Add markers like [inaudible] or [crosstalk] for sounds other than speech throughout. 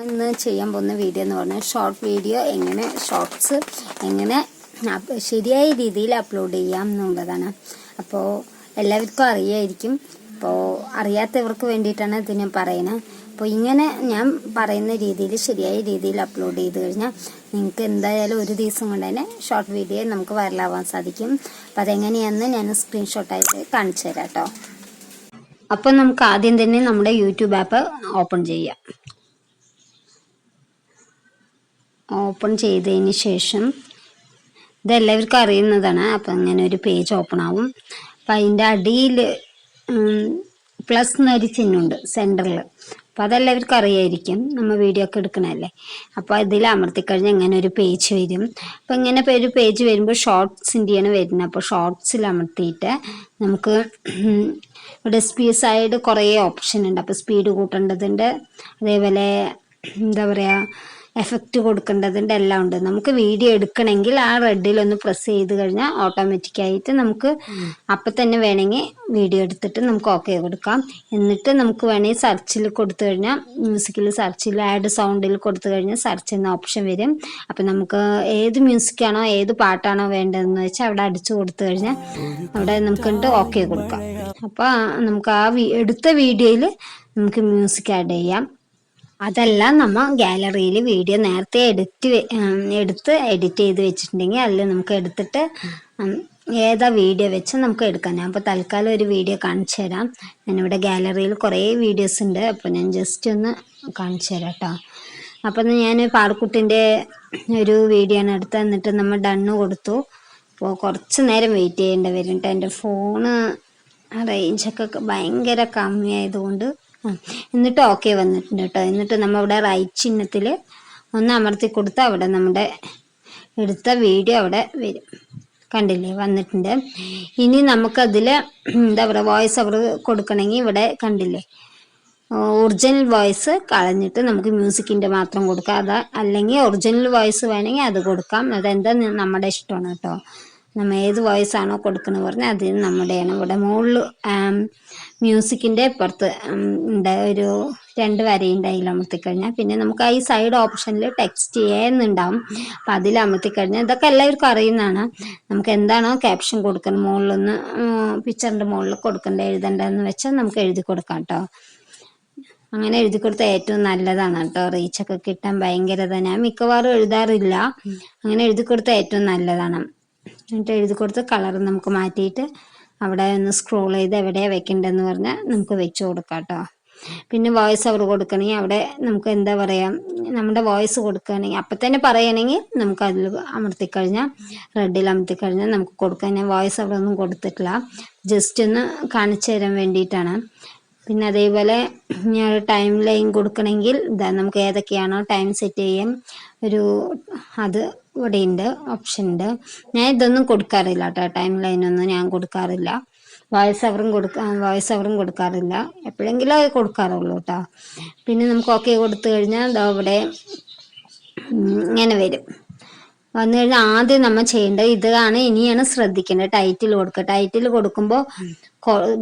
ഇന്ന് ചെയ്യാൻ പോകുന്ന വീഡിയോ എന്ന് പറഞ്ഞാൽ ഷോർട്ട് വീഡിയോ എങ്ങനെ ഷോർട്ട്സ് എങ്ങനെ ശരിയായ രീതിയിൽ അപ്ലോഡ് ചെയ്യാം എന്നുള്ളതാണ്. അപ്പോൾ എല്ലാവർക്കും അറിയായിരിക്കും. അപ്പോൾ അറിയാത്തവർക്ക് വേണ്ടിയിട്ടാണ് ഇത് ഞാൻ പറയുന്നത്. അപ്പോൾ ഇങ്ങനെ ഞാൻ പറയുന്ന രീതിയിൽ ശരിയായ രീതിയിൽ അപ്ലോഡ് ചെയ്ത് കഴിഞ്ഞാൽ നിങ്ങൾക്ക് എന്തായാലും ഒരു ദിവസം കൊണ്ട് തന്നെ ഷോർട്ട് വീഡിയോ നമുക്ക് വൈറലാവാൻ സാധിക്കും. അപ്പോൾ അതെങ്ങനെയാണെന്ന് ഞാൻ സ്ക്രീൻഷോട്ടായിട്ട് കാണിച്ചു തരാം കേട്ടോ. അപ്പോൾ നമുക്ക് ആദ്യം തന്നെ നമ്മുടെ യൂട്യൂബ് ആപ്പ് ഓപ്പൺ ചെയ്യാം. ഓപ്പൺ ചെയ്തതിന് ശേഷം ഇതെല്ലാവർക്കും അറിയുന്നതാണ്. അപ്പം ഇങ്ങനെ ഒരു പേജ് ഓപ്പൺ ആവും. അപ്പം അതിന്റെ അടിയിൽ പ്ലസ് എന്നൊരു ചിഹ്നമുണ്ട് സെന്ററിൽ അപ്പോൾ അതെല്ലാവർക്കും അറിയായിരിക്കും നമ്മൾ വീഡിയോ ഒക്കെ എടുക്കണല്ലേ അപ്പോൾ ഇതിൽ അമർത്തിക്കഴിഞ്ഞാൽ ഇങ്ങനെ ഒരു പേജ് വരും. അപ്പോൾ ഇങ്ങനെ ഒരു പേജ് വരുമ്പോൾ ഷോർട്സിന്റെയാണ് വരുന്നത്. അപ്പോൾ ഷോർട്സിൽ അമർത്തിയിട്ട് നമുക്ക് ഇവിടെ സ്പീസ് സൈഡ് കുറേ ഓപ്ഷൻ ഉണ്ട്. അപ്പോൾ സ്പീഡ് കൂട്ടേണ്ടതുണ്ട്. അതേപോലെ എന്താ പറയുക എഫക്റ്റ് കൊടുക്കേണ്ടതുണ്ട് എല്ലാം ഉണ്ട്. നമുക്ക് വീഡിയോ എടുക്കണമെങ്കിൽ ആ റെഡിൽ ഒന്ന് പ്രസ് ചെയ്ത് കഴിഞ്ഞാൽ ഓട്ടോമാറ്റിക്കായിട്ട് നമുക്ക് അപ്പം തന്നെ വേണമെങ്കിൽ വീഡിയോ എടുത്തിട്ട് നമുക്ക് ഓക്കെ കൊടുക്കാം. എന്നിട്ട് നമുക്ക് വേണമെങ്കിൽ സെർച്ചിൽ കൊടുത്തു കഴിഞ്ഞാൽ മ്യൂസിക്കിൽ സെർച്ചിൽ ആഡ് സൗണ്ടിൽ കൊടുത്തു കഴിഞ്ഞാൽ സെർച്ച് എന്ന ഓപ്ഷൻ വരും. അപ്പം നമുക്ക് ഏത് മ്യൂസിക്കാണോ ഏത് പാട്ടാണോ വേണ്ടതെന്ന് വെച്ചാൽ അവിടെ അടിച്ചു കൊടുത്തു കഴിഞ്ഞാൽ അവിടെ നമുക്ക് ഓക്കെ കൊടുക്കാം. അപ്പോൾ നമുക്ക് ആ എടുത്ത വീഡിയോയിൽ നമുക്ക് മ്യൂസിക് ആഡ് ചെയ്യാം. അതല്ല നമ്മ ഗാലറിയിൽ വീഡിയോ നേരത്തെ എഡിറ്റ് എടുത്ത് എഡിറ്റ് ചെയ്ത് വെച്ചിട്ടുണ്ടെങ്കിൽ അതിൽ നമുക്ക് എടുത്തിട്ട് ഏതാ വീഡിയോ വെച്ച് നമുക്ക് എടുക്കാം. ഞാൻ അപ്പോൾ തൽക്കാലം ഒരു വീഡിയോ കാണിച്ചു തരാം. ഇവിടെ ഗാലറിയിൽ കുറേ വീഡിയോസ് ഉണ്ട്. അപ്പോൾ ഞാൻ ജസ്റ്റ് ഒന്ന് കാണിച്ചു തരാം കേട്ടോ. അപ്പം ഞാൻ പാറക്കുട്ടിന്റെ ഒരു വീഡിയോ ആണ് എടുത്ത് എന്നിട്ട് നമ്മൾ ഡണ്ണ് കൊടുത്തു. അപ്പോൾ കുറച്ച് നേരം വെയിറ്റ് ചെയ്യേണ്ടി വരും കേട്ടോ. എന്റെ ഫോണ് റേഞ്ചൊക്കെ ഭയങ്കര കമ്മിയായതുകൊണ്ട് എന്നിട്ട് ഓക്കെ വന്നിട്ടുണ്ട് കേട്ടോ എന്നിട്ട് നമ്മൾ ഇവിടെ റൈറ്റ് ചിഹ്നത്തിൽ ഒന്ന് അമർത്തി കൊടുത്താൽ അവിടെ നമ്മുടെ എടുത്ത വീഡിയോ അവിടെ വരും. കണ്ടില്ലേ? വന്നിട്ടുണ്ട്. ഇനി നമുക്കതിൽ എന്താ പറയുക വോയിസ് അവർ കൊടുക്കണമെങ്കിൽ ഇവിടെ കണ്ടില്ലേ? ഒറിജിനൽ വോയിസ് കളഞ്ഞിട്ട് നമുക്ക് മ്യൂസിക്കിന്റെ മാത്രം കൊടുക്കാം. അത് അല്ലെങ്കിൽ ഒറിജിനൽ വോയിസ് വേണമെങ്കിൽ അത് കൊടുക്കാം. അതെന്താ നമ്മുടെ ഇഷ്ടമാണ് കേട്ടോ നമ്മൾ ഏത് വോയിസ് ആണോ കൊടുക്കുന്നത് പറഞ്ഞാൽ അതിന് നമ്മുടെയാണ്. ഇവിടെ മുകളിൽ മ്യൂസിക്കിന്റെ ഉണ്ട്. ഒരു രണ്ട് വരയുണ്ട് അതിൽ അമർത്തിക്കഴിഞ്ഞാൽ പിന്നെ നമുക്ക് ഈ സൈഡ് ഓപ്ഷനിൽ ടെക്സ്റ്റ് ചെയ്യുന്നുണ്ടാവും അപ്പം അതിൽ അമർത്തിക്കഴിഞ്ഞാൽ ഇതൊക്കെ എല്ലാവർക്കും അറിയുന്നതാണ്. നമുക്ക് എന്താണോ ക്യാപ്ഷൻ കൊടുക്കുന്നത് മുകളിലൊന്ന് പിക്ചറിന്റെ മുകളിൽ കൊടുക്കേണ്ട എഴുതേണ്ടതെന്ന് വെച്ചാൽ നമുക്ക് എഴുതി കൊടുക്കാം കേട്ടോ. അങ്ങനെ എഴുതി കൊടുത്ത ഏറ്റവും നല്ലതാണ് കേട്ടോ. റീച്ചൊക്കെ കിട്ടാൻ ഭയങ്കര ഞാൻ മിക്കവാറും എഴുതാറില്ല. അങ്ങനെ എഴുതി കൊടുത്ത ഏറ്റവും നല്ലതാണ്. എന്നിട്ട് എഴുതി കൊടുത്ത് കളർ നമുക്ക് മാറ്റിയിട്ട് അവിടെ ഒന്ന് സ്ക്രോൾ ചെയ്ത് എവിടെയാണ് വെക്കേണ്ടതെന്ന് പറഞ്ഞാൽ നമുക്ക് വെച്ച് കൊടുക്കാം കേട്ടോ പിന്നെ വോയിസ് അവർ കൊടുക്കണമെങ്കിൽ അവിടെ നമുക്ക് എന്താ പറയുക നമ്മുടെ വോയിസ് കൊടുക്കുകയാണെങ്കിൽ അപ്പം തന്നെ പറയുകയാണെങ്കിൽ നമുക്ക് അതിൽ അമർത്തിക്കഴിഞ്ഞാൽ റെഡിൽ അമർത്തിക്കഴിഞ്ഞാൽ നമുക്ക് കൊടുക്കാം. ഞാൻ വോയിസ് അവിടെ ഒന്നും കൊടുത്തിട്ടില്ല. ജസ്റ്റ് ഒന്ന് കാണിച്ചു തരാൻ വേണ്ടിയിട്ടാണ്. പിന്നെ അതേപോലെ ഞാൻ ടൈം ലൈൻ കൊടുക്കണമെങ്കിൽ ഇതാ നമുക്ക് ഏതൊക്കെയാണോ ടൈം സെറ്റ് ചെയ്യാൻ ഒരു അത് ഇവിടെ ഉണ്ട് ഓപ്ഷൻ ഉണ്ട് ഞാൻ ഇതൊന്നും കൊടുക്കാറില്ല കേട്ടോ ടൈം ലൈനൊന്നും ഞാൻ കൊടുക്കാറില്ല. വോയിസ് അവറും കൊടുക്ക വോയിസ് അവറും കൊടുക്കാറില്ല. എപ്പോഴെങ്കിലും അത് കൊടുക്കാറുള്ളൂ കേട്ടോ. പിന്നെ നമുക്ക് ഓക്കെ കൊടുത്തു കഴിഞ്ഞാൽ ദാ ഇവിടെ ഇങ്ങനെ വരും. വന്നു കഴിഞ്ഞാൽ ആദ്യം നമ്മൾ ചെയ്യേണ്ടത് ഇതാണ്. ഇനിയാണ് ശ്രദ്ധിക്കേണ്ടത് ടൈറ്റിൽ കൊടുക്കുക. ടൈറ്റിൽ കൊടുക്കുമ്പോൾ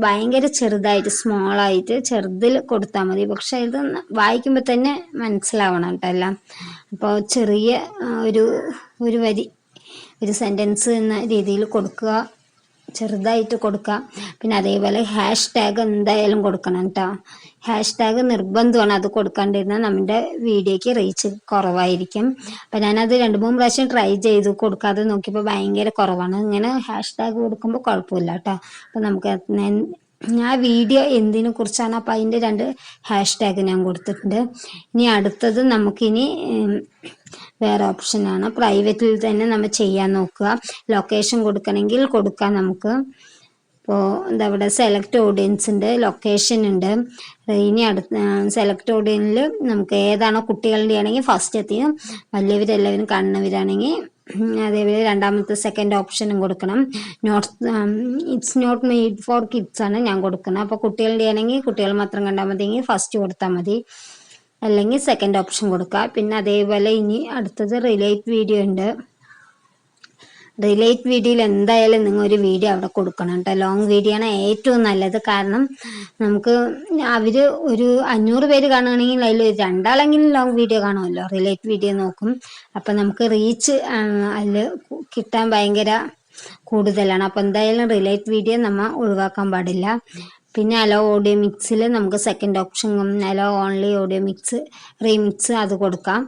ഭയങ്കര ചെറുതായിട്ട് സ്മോൾ ആയിട്ട് ചെറുതിൽ കൊടുത്താൽ മതി. പക്ഷെ ഇത് വായിക്കുമ്പോൾ തന്നെ മനസ്സിലാവണം കേട്ടോ എല്ലാം. അപ്പോൾ ചെറിയ ഒരു ഒരു വരി ഒരു സെന്റൻസ് എന്ന രീതിയിൽ കൊടുക്കുക. ചെറുതായിട്ട് കൊടുക്കുക പിന്നെ അതേപോലെ ഹാഷ് ടാഗ് എന്തായാലും കൊടുക്കണം കേട്ടോ ഹാഷ് ടാഗ് നിർബന്ധമാണ് അത് കൊടുക്കാണ്ടിരുന്നാൽ നമ്മുടെ വീഡിയോയ്ക്ക് റീച്ച് കുറവായിരിക്കും. അപ്പം ഞാനത് രണ്ട് മൂന്ന് പ്രാവശ്യം ട്രൈ ചെയ്ത് കൊടുക്കാതെ നോക്കിയപ്പോൾ ഭയങ്കര കുറവാണ്. ഇങ്ങനെ ഹാഷ് ടാഗ് കൊടുക്കുമ്പോൾ കുഴപ്പമില്ല കേട്ടോ അപ്പം നമുക്ക് ഞാൻ- വീഡിയോ എന്തിനെ കുറിച്ചാണ് അപ്പം അതിന്റെ രണ്ട് ഹാഷ് ടാഗ് ഞാൻ കൊടുത്തിട്ടുണ്ട്. ഇനി അടുത്തത് നമുക്കിനി വേറെ ഓപ്ഷൻ ആണ്. പ്രൈവറ്റിൽ തന്നെ നമ്മൾ ചെയ്യാൻ നോക്കുക. ലൊക്കേഷൻ കൊടുക്കണമെങ്കിൽ കൊടുക്കാം നമുക്ക്. ഇപ്പോൾ എന്താ ഇവിടെ സെലക്ട് ഓഡിയൻസ് ഉണ്ട് ലൊക്കേഷൻ ഉണ്ട്. ഇനി അടുത്ത സെലക്ട് ഓഡിയൻസിൽ നമുക്ക് ഏതാണോ കുട്ടികളുടെ ആണെങ്കിൽ ഫസ്റ്റ് എത്തിയും. വലിയവരെല്ലാവരും കാണുന്നവരാണെങ്കിൽ ഉം, അതേപോലെ രണ്ടാമത്തെ സെക്കൻഡ് ഓപ്ഷനും കൊടുക്കണം. Not it's not made for kids ആണ് ഞാൻ കൊടുക്കുന്നത്. അപ്പോൾ കുട്ടികളുടെ ആണെങ്കിൽ കുട്ടികൾ മാത്രം കണ്ടാൽ മതിയെങ്കിൽ ഫസ്റ്റ് കൊടുത്താൽ മതി. അല്ലെങ്കിൽ സെക്കൻഡ് ഓപ്ഷൻ കൊടുക്കുക. പിന്നെ അതേപോലെ ഇനി അടുത്തത് റിലേറ്റ് വീഡിയോ ഉണ്ട്. റിലേറ്റ് വീഡിയോയിൽ എന്തായാലും നിങ്ങൾ ഒരു വീഡിയോ അവിടെ കൊടുക്കണം കേട്ടോ. ലോങ് വീഡിയോ ആണ് ഏറ്റവും നല്ലത്. കാരണം നമുക്ക് അവർ ഒരു അഞ്ഞൂറ് പേര് കാണുകയാണെങ്കിൽ അതിൽ രണ്ടാളെങ്കിലും ലോങ് വീഡിയോ കാണുമല്ലോ. റിലേറ്റ് വീഡിയോ നോക്കും. അപ്പം നമുക്ക് റീച്ച് അതിൽ കിട്ടാൻ ഭയങ്കര കൂടുതലാണ്. അപ്പം എന്തായാലും റിലേറ്റ് വീഡിയോ നമ്മൾ ഒഴിവാക്കാൻ പാടില്ല. പിന്നെ അലോ ഓഡിയോ മിക്സിൽ നമുക്ക് second option allow only audio mix remix അത് കൊടുക്കാം.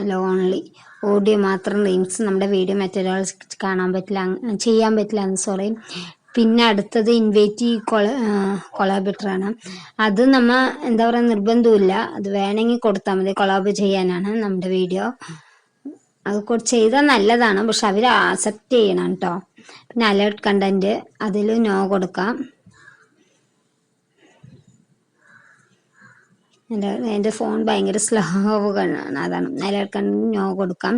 അലോ ഓൺലി ഓഡിയോ മാത്രം റീമിക്സ് നമ്മുടെ വീഡിയോ മറ്റൊരാൾ കാണാൻ പറ്റില്ല ചെയ്യാൻ പറ്റില്ല സോറി പിന്നെ അടുത്തത് ഇൻവേറ്റി കൊള കൊളാബിറ്ററാണ് അത് നമ്മ എന്താ പറയുക നിർബന്ധമില്ല അത് വേണമെങ്കിൽ കൊടുത്താൽ മതി കൊളാബ് ചെയ്യാനാണ് നമ്മുടെ വീഡിയോ അത് ചെയ്താൽ നല്ലതാണ്. പക്ഷെ അവർ ആക്സെപ്റ്റ് ചെയ്യണം കേട്ടോ പിന്നെ അലേർട്ട് കണ്ടന്റ് അതിൽ നോ കൊടുക്കാം. എന്റെ എന്റെ ഫോൺ ഭയങ്കര സ്ലോ [laughs] ആണ്. അതാണ്. അലേർട്ട് കണ്ടന്റ് നോ കൊടുക്കാം.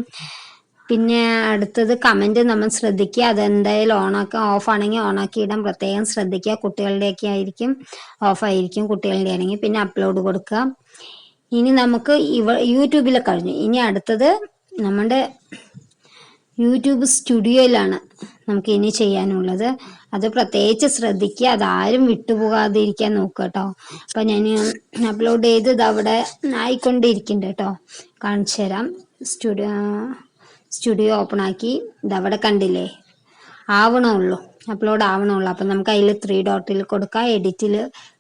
പിന്നെ അടുത്തത് കമന്റ് നമ്മൾ ശ്രദ്ധിക്കുക. അതെന്തായാലും ഓണാക്കി ഓഫ് ആണെങ്കിൽ ഓണാക്കി ഇടാൻ പ്രത്യേകം ശ്രദ്ധിക്കുക. കുട്ടികളുടെയൊക്കെ ആയിരിക്കും ഓഫ് ആയിരിക്കും കുട്ടികളുടെ ആണെങ്കിൽ. പിന്നെ അപ്ലോഡ് കൊടുക്കുക. ഇനി നമുക്ക് ഇവ യൂട്യൂബിൽ കഴിഞ്ഞു. ഇനി അടുത്തത് നമ്മുടെ യൂട്യൂബ് സ്റ്റുഡിയോയിലാണ് നമുക്ക് ഇനി ചെയ്യാനുള്ളത്. അത് പ്രത്യേകിച്ച് ശ്രദ്ധിക്കുക. അതാരും വിട്ടുപോകാതിരിക്കാൻ നോക്കുക കേട്ടോ. അപ്പം ഞാൻ അപ്ലോഡ് ചെയ്ത് ഇത് അവിടെ ആയിക്കൊണ്ടിരിക്കുന്നുണ്ട് കേട്ടോ. കാണിച്ചു തരാം. സ്റ്റുഡിയോ സ്റ്റുഡിയോ ഓപ്പൺ ആക്കി. ഇതവിടെ കണ്ടില്ലേ? ആവണമുള്ളൂ അപ്ലോഡ് ആവണുള്ളൂ അപ്പം നമുക്ക് അതിൽ ത്രീ ഡോട്ടിൽ കൊടുക്കുക എഡിറ്റിൽ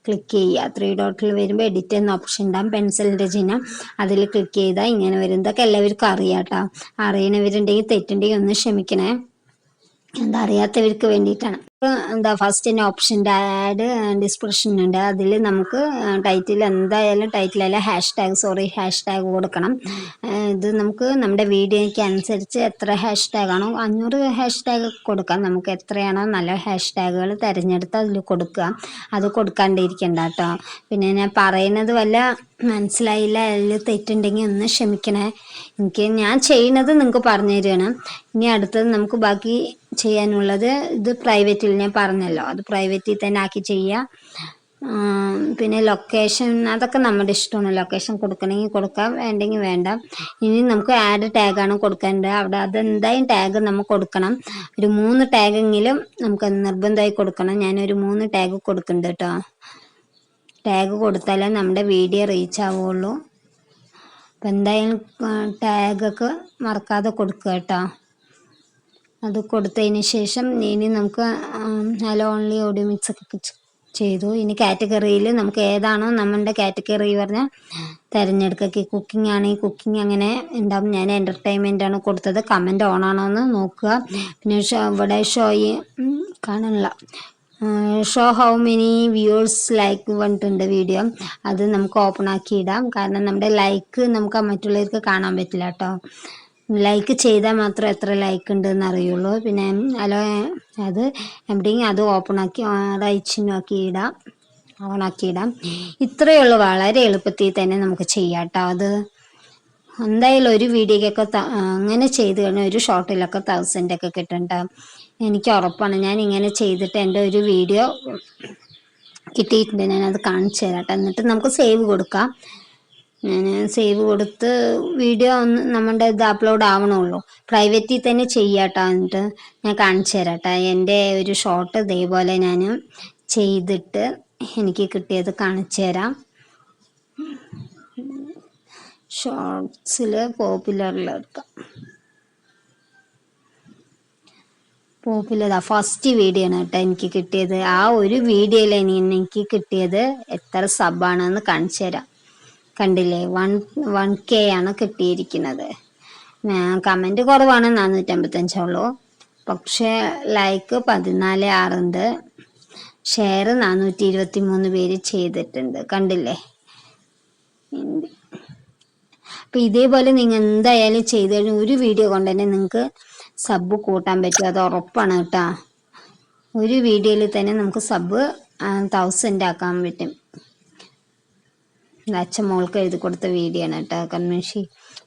ക്ലിക്ക് ചെയ്യുക. ത്രീ ഡോട്ടിൽ വരുമ്പോൾ എഡിറ്റ് എന്ന ഓപ്ഷൻ ഉണ്ടാകും പെൻസിലിന്റെ ചിഹ്നം അതിൽ ക്ലിക്ക് ചെയ്താൽ ഇങ്ങനെ വരും. ഇതൊക്കെ എല്ലാവർക്കും അറിയാം കേട്ടോ അറിയണവരുണ്ടെങ്കിൽ തെറ്റുണ്ടെങ്കിൽ ഒന്ന് ക്ഷമിക്കണേ. എന്താ അറിയാത്തവർക്ക് വേണ്ടിയിട്ടാണ് എന്താ ഫസ്റ്റ് തന്നെ ഓപ്ഷന്റെ ആഡ് ഡിസ്ക്രിപ്ഷൻ ഉണ്ട്. അതിൽ നമുക്ക് ടൈറ്റിൽ എന്തായാലും ടൈറ്റിലല്ല hash tag sorry hash tag കൊടുക്കണം ഇത് നമുക്ക് നമ്മുടെ വീഡിയോയ്ക്ക് അനുസരിച്ച് എത്ര ഹാഷ് ടാഗ് ആണോ അഞ്ഞൂറ് ഹാഷ് ടാഗ് കൊടുക്കാം. നമുക്ക് എത്രയാണോ നല്ല ഹാഷ് ടാഗുകൾ തിരഞ്ഞെടുത്ത് അതിൽ കൊടുക്കുക. അത് കൊടുക്കാണ്ടിരിക്കണ്ട കേട്ടോ പിന്നെ ഞാൻ പറയുന്നത് വല്ല മനസ്സിലായില്ല അതിൽ തെറ്റുണ്ടെങ്കിൽ ഒന്ന് ക്ഷമിക്കണേ. എനിക്ക് ഞാൻ ചെയ്യുന്നത് നിങ്ങൾക്ക് പറഞ്ഞു തരുവാണ് ഇനി അടുത്തത് നമുക്ക് ബാക്കി ചെയ്യാനുള്ളത് ഇത് പ്രൈവറ്റിൽ ഞാൻ പറഞ്ഞല്ലോ. അത് പ്രൈവറ്റിൽ തന്നെ ആക്കി ചെയ്യുക പിന്നെ ലൊക്കേഷൻ അതൊക്കെ നമ്മുടെ ഇഷ്ടമാണ്. ലൊക്കേഷൻ കൊടുക്കണമെങ്കിൽ കൊടുക്കാം. വേണ്ടെങ്കിൽ വേണ്ട. ഇനി നമുക്ക് ആഡ് ടാഗാണ് കൊടുക്കേണ്ടത്. അവിടെ അതെന്തായാലും ടാഗ് നമ്മൾ കൊടുക്കണം. ഒരു മൂന്ന് ടാഗെങ്കിലും നമുക്ക് നിർബന്ധമായി കൊടുക്കണം. ഞാനൊരു മൂന്ന് ടാഗ് കൊടുക്കുന്നുണ്ട് കേട്ടോ. ടാഗ് കൊടുത്താലേ നമ്മുടെ വീഡിയോ റീച്ച് ആവുള്ളൂ. അപ്പം എന്തായാലും ടാഗൊക്കെ മറക്കാതെ കൊടുക്കുക കേട്ടോ. അത് കൊടുത്തതിന് ശേഷം ഇനി നമുക്ക് ഹലോ ഓൺലി ഓഡിയോ മിക്സ് ഒക്കെ ചെയ്തു. ഇനി കാറ്റഗറിയിൽ നമുക്ക് ഏതാണോ നമ്മുടെ കാറ്റഗറി പറഞ്ഞാൽ തിരഞ്ഞെടുക്കുക കുക്കിംഗ് ആണെങ്കിൽ കുക്കിംഗ് അങ്ങനെ ഉണ്ടാവും. ഞാൻ എന്റർടൈൻമെന്റ് ആണ് കൊടുത്തത്. കമന്റ് ഓൺ ആണോ എന്ന് നോക്കുക. പിന്നെ ഷോ ഇവിടെ ഷോയി കാണാനുള്ള show how many viewers like വന്നിട്ടുണ്ട് വീഡിയോ അത് നമുക്ക് ഓപ്പൺ ആക്കി ഇടാം. കാരണം നമ്മുടെ ലൈക്ക് നമുക്ക് മറ്റുള്ളവർക്ക് കാണാൻ പറ്റില്ല കേട്ടോ. ലൈക്ക് ചെയ്താൽ മാത്രം എത്ര ലൈക്ക് ഉണ്ടെന്ന് അറിയുള്ളൂ. പിന്നെ അലോ അത് എവിടെയെങ്കിലും അത് ഓപ്പൺ ആക്കി റൈച്ചിനും ഇടാം. ഓൺ ആക്കി ഇടാം. ഇത്രയേ ഉള്ളൂ. വളരെ എളുപ്പത്തിൽ തന്നെ നമുക്ക് ചെയ്യാം കേട്ടോ അത്. എന്തായാലും ഒരു വീഡിയോക്കൊക്കെ അങ്ങനെ ചെയ്ത് കഴിഞ്ഞാൽ ഒരു ഷോർട്ടിലൊക്കെ തൗസൻഡ് ഒക്കെ കിട്ടണ്ട എനിക്ക് ഉറപ്പാണ്. ഞാൻ ഇങ്ങനെ ചെയ്തിട്ട് എന്റെ ഒരു വീഡിയോ കിട്ടിയിട്ടുണ്ട്. ഞാനത് കാണിച്ചു തരാം കേട്ടോ എന്നിട്ട് നമുക്ക് സേവ് കൊടുക്കാം. ഞാൻ സേവ് കൊടുത്ത് വീഡിയോ ഒന്ന് നമ്മുടെ ഇത് അപ്ലോഡ് ആവണുള്ളൂ. പ്രൈവറ്റിൽ തന്നെ ചെയ്യാട്ടോ എന്നിട്ട് ഞാൻ കാണിച്ചു തരാട്ടോ. എന്റെ ഒരു ഷോട്ട് ഇതേപോലെ ഞാൻ ചെയ്തിട്ട് എനിക്ക് കിട്ടിയത് കാണിച്ചു തരാം. ഷോർട്സിൽ പോപ്പുലറിലെടുക്കാം പോപ്പുലർ ഫസ്റ്റ് വീഡിയോ ആണ് കേട്ടോ എനിക്ക് കിട്ടിയത്. ആ ഒരു വീഡിയോയിൽ എനിക്ക് കിട്ടിയത് എത്ര സബാണെന്ന് കാണിച്ചു തരാം. കണ്ടില്ലേ? വൺ വൺ കെ ആണ് കിട്ടിയിരിക്കുന്നത്. കമന്റ് കുറവാണ് നാനൂറ്റമ്പത്തഞ്ചുള്ളൂ പക്ഷേ ലൈക്ക് പതിനാല് ആറുണ്ട്. ഷെയർ നാനൂറ്റി ഇരുപത്തി മൂന്ന് പേര് ചെയ്തിട്ടുണ്ട്. കണ്ടില്ലേ? അപ്പം ഇതേപോലെ നിങ്ങൾ എന്തായാലും ചെയ്ത് കഴിഞ്ഞാൽ ഒരു വീഡിയോ കൊണ്ട് തന്നെ നിങ്ങൾക്ക് സബ് കൂട്ടാൻ പറ്റും. അത് ഉറപ്പാണ് കേട്ടോ. ഒരു വീഡിയോയിൽ തന്നെ നമുക്ക് സബ് തൗസൻഡ് ആക്കാൻ പറ്റും. അച്ഛൻ മോൾക്ക് എഴുതി കൊടുത്ത വീഡിയോ ആണ് കേട്ടോ കൺവെൻഷി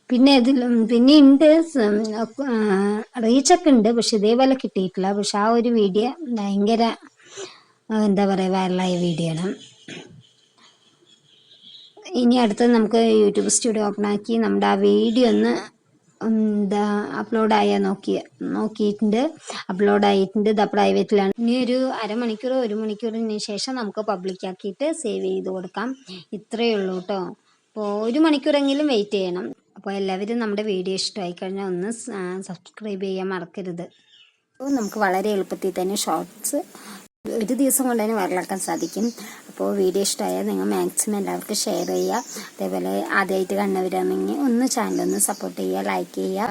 പിന്നെ ഇതിൽ പിന്നെ ഉണ്ട് റീച്ചൊക്കെ ഉണ്ട് പക്ഷെ ഇതേപോലെ കിട്ടിയിട്ടില്ല. പക്ഷെ ആ ഒരു വീഡിയോ ഭയങ്കര എന്താ പറയുക വൈറലായ വീഡിയോ ആണ്. ഇനി അടുത്തത് നമുക്ക് യൂട്യൂബ് സ്റ്റുഡിയോ ഓപ്പൺ ആക്കി നമ്മുടെ ആ വീഡിയോ ഒന്ന് എന്താ അപ്ലോഡ് ആയാൽ നോക്കി നോക്കിയിട്ടുണ്ട്. അപ്ലോഡ് ആയിട്ടുണ്ട്. ഇത് പ്രൈവറ്റിലാണ് ഇനി ഒരു അരമണിക്കൂർ ഒരു മണിക്കൂറിന് ശേഷം നമുക്ക് പബ്ലിക് ആക്കിയിട്ട് സേവ് ചെയ്ത് കൊടുക്കാം. ഇത്രയേ ഉള്ളൂ കേട്ടോ അപ്പോൾ ഒരു മണിക്കൂറെങ്കിലും വെയിറ്റ് ചെയ്യണം. അപ്പോൾ എല്ലാവരും നമ്മുടെ വീഡിയോ ഇഷ്ടമായി കഴിഞ്ഞാൽ ഒന്ന് സബ്സ്ക്രൈബ് ചെയ്യാൻ മറക്കരുത്. അപ്പോൾ നമുക്ക് വളരെ എളുപ്പത്തിൽ തന്നെ ഷോർട്സ് ഒരു ദിവസം കൊണ്ട് തന്നെ വരലാക്കാൻ സാധിക്കും. അപ്പോൾ വീഡിയോ ഇഷ്ടമായാൽ നിങ്ങൾ മാക്സിമം എല്ലാവർക്കും ഷെയർ ചെയ്യുക. അതേപോലെ ആദ്യമായിട്ട് കണ്ടവരാണെങ്കിൽ ഒന്ന് ചാനൽ ഒന്ന് സപ്പോർട്ട് ചെയ്യുക ലൈക്ക് ചെയ്യുക.